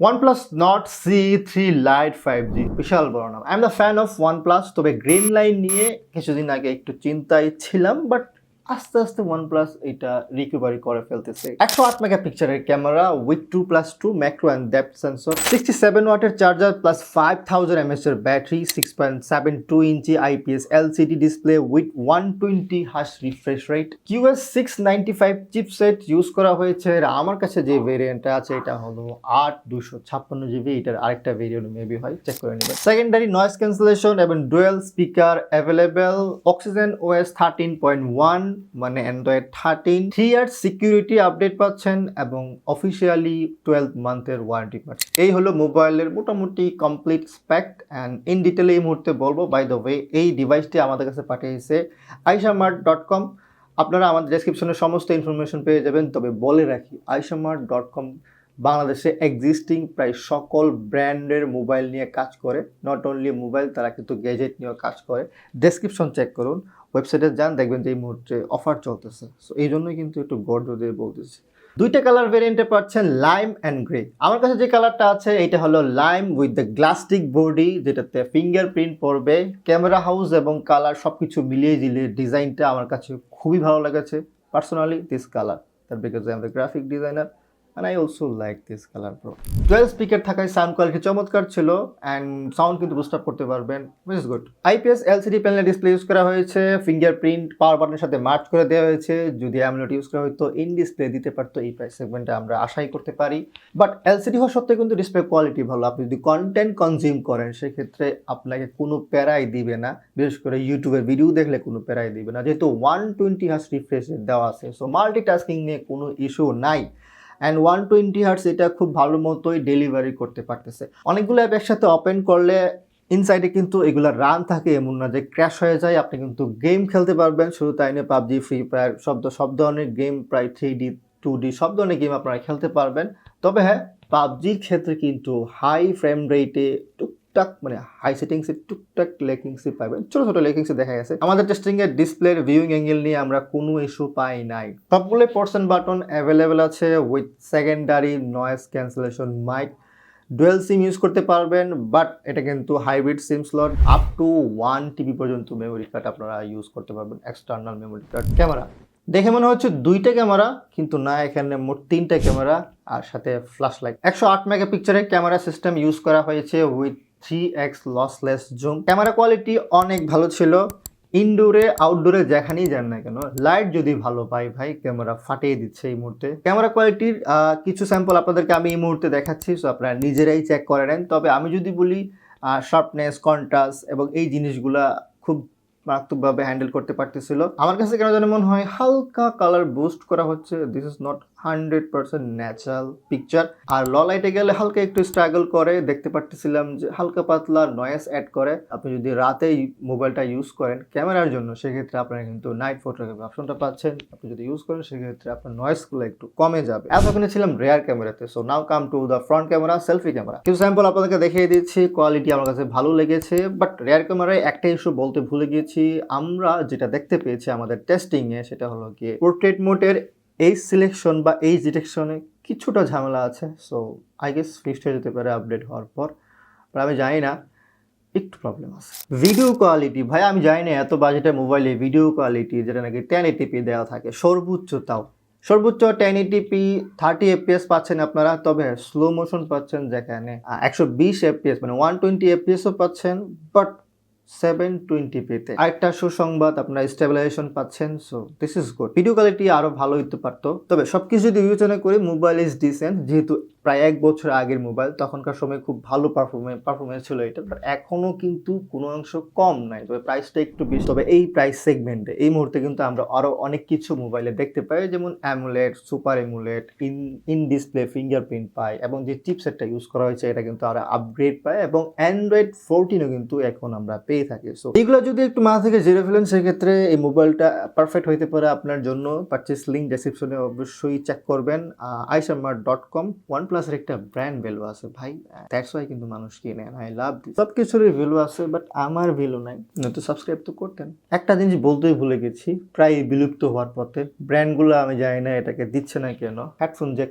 OnePlus Nord C3 Lite 5G বিশাল বড় নাম। I am the fan of OnePlus, তবে গ্রিন লাইন নিয়ে কিছুদিন আগে একটু চিন্তায় ছিলাম বাট আস্তে আস্তে ওয়ান প্লাস এটা রিকভারি করে ফেলতেছে। একশো আট mega পিকচারের camera with two plus two macro and depth sensor sixty seven ওয়াটের charger plus five thousand MS এর battery six point seven two inch IPS LCD display with one twenty has refresh rate QS six ninety five chipset use করা হয়েছে। আর আমার কাছে যে ভেরিয়েন্টটা আছে, এটা হলো আট দুশো ছাপ্পান্ন জিবি এটার আরেকটা ভেরিয়েন্ট মেবি হয় চেক করে নেবেন। সেকেন্ডারি নয়েস ক্যান্সেলেশন এবং dual speaker available oxygen OS thirteen point one মানে Android thirteen three year security update পাচ্ছেন এবং অফিসিয়ালি টুয়েলভ মান্থের ওয়ারেন্টি পাচ্ছেন। এই হলো মোবাইলের মোটামুটি complete spec and in detail এই মুহূর্তে বলব বাই দ্য ওয়ে এই ডিভাইসটি আমাদের কাছে পাঠিয়েছে আইসামার্ট ডট কম আপনারা আমাদের ডেসক্রিপশনে সমস্ত ইনফরমেশন পেয়ে যাবেন, তবে বলে রাখি আইসামার্ট ডট কম বাংলাদেশে এক্সিস্টিং প্রায় সকল ব্র্যান্ডের মোবাইল নিয়ে কাজ করে। নট অনলি মোবাইল, তারা কিন্তু গ্যাজেট নিয়েও কাজ করে। ডেসক্রিপশন চেক করুন ওয়েবসাইটে যান, দেখবেন যে এই মুহূর্তে অফার চলতেছে। সো এই জন্যই কিন্তু একটু গর্জ দিয়ে বলতেছি। দুইটা কালার ভেরিয়েন্টে পাচ্ছেন লাইম অ্যান্ড গ্রে আমার কাছে যে কালারটা আছে এটা হলো lime with the plastic body যেটাতে ফিঙ্গারপ্রিন্ট পড়বে। ক্যামেরা হাউস এবং কালার সব কিছু মিলিয়ে জিলিয়ে ডিজাইনটা আমার কাছে খুবই ভালো লেগেছে। Personally this colour that because I am the graphic designer I also like this colour pro twelve speaker থাকায় সাউন্ড কোয়ালিটি চমৎকার ছিল অ্যান্ড সাউন্ড কিন্তু বুস্ট আপ করতে পারবেন is good IPS LCD panel display use করা হয়েছে fingerprint পাওয়ার বাটনের সাথে মার্চ করে দেওয়া হয়েছে, যদি অ্যামলেট ইউজ করা হতো ইন ডিসপ্লে দিতে পারতো, এই প্রাইস সেগমেন্টে আমরা আশাই করতে পারি। বাট এলসিডি হওয়া সত্ত্বেও কিন্তু ডিসপ্লে কোয়ালিটি ভালো। আপনি যদি কন্টেন্ট কনজিউম করেন, সেক্ষেত্রে আপনাকে কোনো প্যারাই দিবে না। বিশেষ করে ইউটিউবের ভিডিও দেখলে কোনো প্যারাই দিবে না। যেহেতু ওয়ান টোয়েন্টি হার্স রিফ্রেশ দেওয়া আছে সো মাল্টিটাস্কিং নিয়ে কোনো ইস্যু নাই। অ্যান্ড ওয়ান টোয়েন্টি হার্স এটা খুব ভালো মতোই ডেলিভারি করতে পারতেছে। অনেকগুলো অ্যাপ একসাথে ওপেন করলে ইনসাইডে কিন্তু এগুলো রান থাকে, এমন না যে ক্র্যাশ হয়ে যায়, আপনি কিন্তু গেম খেলতে পারবেন। শুধু তাই নিয়ে, পাবজি ফ্রি ফায়ার সব সব ধরনের গেম প্রায় থ্রি ডি টু ডি সব ধরনের গেম আপনারা খেলতে পারবেন। তবে হ্যাঁ পাবজির ক্ষেত্রে কিন্তু হাই ফ্রেম রেটে টুকটাক মানে হাই সেটিংসে টুকটাক লেকিংসই পাবেন। ছোটো ছোটো লেকিংসে দেখা গেছে। আমাদের টেস্টিং এর ডিসপ্লের ভিউইং অ্যাঙ্গেল নিয়ে আমরা কোনো ইস্যু পাই নাই। সবগুলো পোর্শন বাটন অ্যাভেলেবেল আছে with secondary noise cancellation mic dual SIM use করতে পারবেন বাট এটা কিন্তু hybrid SIM slot up to one TB পর্যন্ত মেমোরি কার্ড আপনারা ইউজ করতে পারবেন এক্সটার্নাল মেমোরি কার্ড ক্যামেরা। দেখে মনে হচ্ছে দুইটা ক্যামেরা, কিন্তু না, এখানে মোট তিনটা ক্যামেরা আর সাথে ফ্ল্যাশ লাইট একশো আট মেগা পিকচারের ক্যামেরা সিস্টেম ইউজ করা হয়েছে with three X lossless zoom camera quality অনেক ভালো ছিল। ইনডোরে আউটডোরে যেখানেই যান না কেন লাইট যদি ভালো পাই ভাই ক্যামেরা ফাটিয়ে দিচ্ছে এই মুহূর্তে। ক্যামেরা কোয়ালিটির কিছু স্যাম্পল আপনাদেরকে আমি এই মুহূর্তে দেখাচ্ছি সো আপনারা নিজেরাই চেক করে নেন। তবে আমি যদি বলি শার্পনেস কন্ট্রাস্ট এবং এই জিনিসগুলা খুব মারাত্মকভাবে হ্যান্ডেল করতে পারতেছিল। আমার কাছে কেন যেন মনে হয় হালকা কালার বুস্ট করা হচ্ছে। This is not hundred percent natural picture R low লাইটে গেলে হালকা একটু স্ট্রাগল করে। দেখতে পারতেছিলাম যে হালকা পাতলা নয়েস অ্যাড করে। আপনি যদি রাতেই মোবাইলটা ইউজ করেন ক্যামেরার জন্য, সেক্ষেত্রে আপনারা কিন্তু নাইট ফটোগ্রাফি অপশনটা পাচ্ছেন। আপনি যদি ইউজ করেন, সেক্ষেত্রে আপনার নয়েসগুলো একটু কমে যাবে। এতক্ষণে ছিলাম রেয়ার ক্যামেরাতে so now come to the front camera selfie camera কিছু স্যাম্পল আপনাদেরকে দেখিয়ে দিচ্ছি। কোয়ালিটি আমার কাছে ভালো লেগেছে। বাট রেয়ার ক্যামেরায় একটা ইস্যু বলতে ভুলে গিয়েছি। আমরা যেটা দেখতে পেয়েছি আমাদের টেস্টিংয়ে সেটা হলো গিয়ে পোর্ট্রেট মোডের এই সিলেকশন বা এই ডিটেকশনে কিছুটা ঝামেলা আছে। সো আই গেস ফিক্সড হয়ে যেতে পারে আপডেট হওয়ার পর। আমি জানি না, একটু প্রবলেম আছে। ভিডিও কোয়ালিটি ভাই, আমি জানি না এত বাজেটের মোবাইলে ভিডিও কোয়ালিটি যেটা নাকি টেন এটিপি দেওয়া থাকে। সর্বোচ্চ তাও। সর্বোচ্চ টেন এটিপি থার্টি এফপিএস পাচ্ছেন আপনারা, তবে স্লো মোশন পাচ্ছেন যেখানে একশো বিশ এফপিএস মানে ওয়ান টোয়েন্টি এফপিএসও পাচ্ছেন। বাট সেভেন টোয়েন্টি পেতে আরেকটা সুসংবাদ, আপনারা স্টেবিলাইজেশন পাচ্ছেন so this is good video quality আরও ভালো হইতে পারতো। তবে সবকিছু যদি বিবেচনা করি মোবাইল ইজ ডিসেন্ট যেহেতু প্রায় এক বছর আগের মোবাইল তখনকার সময় খুব ভালো পারফরমেন্স পারফরমেন্স ছিল এটা বাট এখনও কিন্তু কোনো অংশ কম নাই, তবে প্রাইসটা একটু বেশি। তবে এই প্রাইস সেগমেন্টে এই মুহূর্তে কিন্তু আমরা আরও অনেক কিছু মোবাইলে দেখতে পাই, যেমন AMOLED super AMOLED in in display fingerprint পাই, এবং যে চিপসেটটা ইউজ করা হয়েছে, এটা কিন্তু আমরা আপগ্রেড পায়, এবং অ্যান্ড্রয়েড ফোরটিনও কিন্তু এখন আমরা পেয়ে থাকি। সো এগুলো যদি একটু মাথা থেকে জেরে ফেলেন, সেক্ষেত্রে এই মোবাইলটা পারফেক্ট হইতে পারে আপনার জন্য। পারচেস লিঙ্ক ডেসক্রিপশনে অবশ্যই চেক করবেন আইসামার ডট কম ওয়ান প্লাসের একটা ব্র্যান্ড ভ্যালু আছে, ভাই। দ্যাটস ওয়াই কিন্তু মানুষ কিনে। আই লাভ দিস সব কিছুরই ভ্যালু আছে বাট আমার ভ্যালু নাই। নয়তো সাবস্ক্রাইব তো করতেন। একটা জিনিস বলতেই ভুলে গেছি, প্রায় বিলুপ্ত হওয়ার পথে। ব্র্যান্ডগুলো আমি জানি না এটাকে দিচ্ছে না কেন। হেডফোন যে